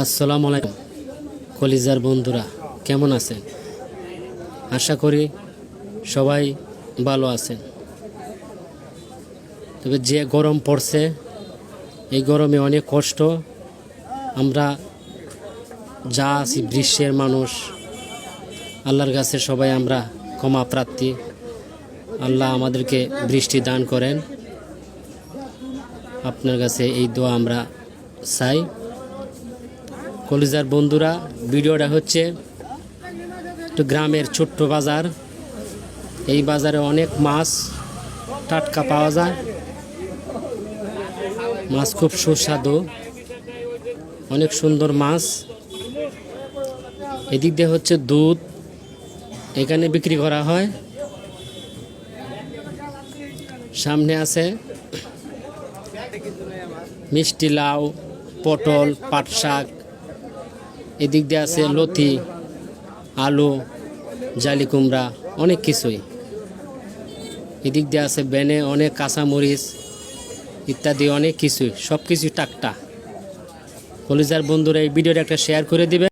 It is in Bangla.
আসসালামু আলাইকুম, কলিজার বন্ধুরা, কেমন আছেন? আশা করি সবাই ভালো আছেন। তবে যে গরম পড়ছে, এই গরমে অনেক কষ্ট। আমরা যা আছি গ্রীষ্মের মানুষ, আল্লাহর কাছে সবাই আমরা ক্ষমা প্রার্থী। আল্লাহ আমাদেরকে বৃষ্টি দান করেন। আপনার কাছে এই দোয়া আমরা চাই। কলিজার বন্ধুরা, ভিডিওটা হচ্ছে একটু গ্রামের ছোট্ট বাজার। এই বাজারে অনেক মাছ, টাটকা পাওয়া যায়। মাছ খুব সুস্বাদু। অনেক সুন্দর মাছ। এদিক দিয়ে হচ্ছে দুধ। এখানে বিক্রি করা হয়। সামনে আছে মিষ্টি লাউ, পটল, পাট শাক। এদিক দিয়ে আছে লথি আলু, জালি কুমড়া, অনেক কিছুই। এদিক দিয়ে আছে বেনে, অনেক কাঁচামরিচ ইত্যাদি, অনেক কিছুই সব কিছুই টাকটা কলিজার বন্ধুরা, এই ভিডিওটা একটা শেয়ার করে দিবে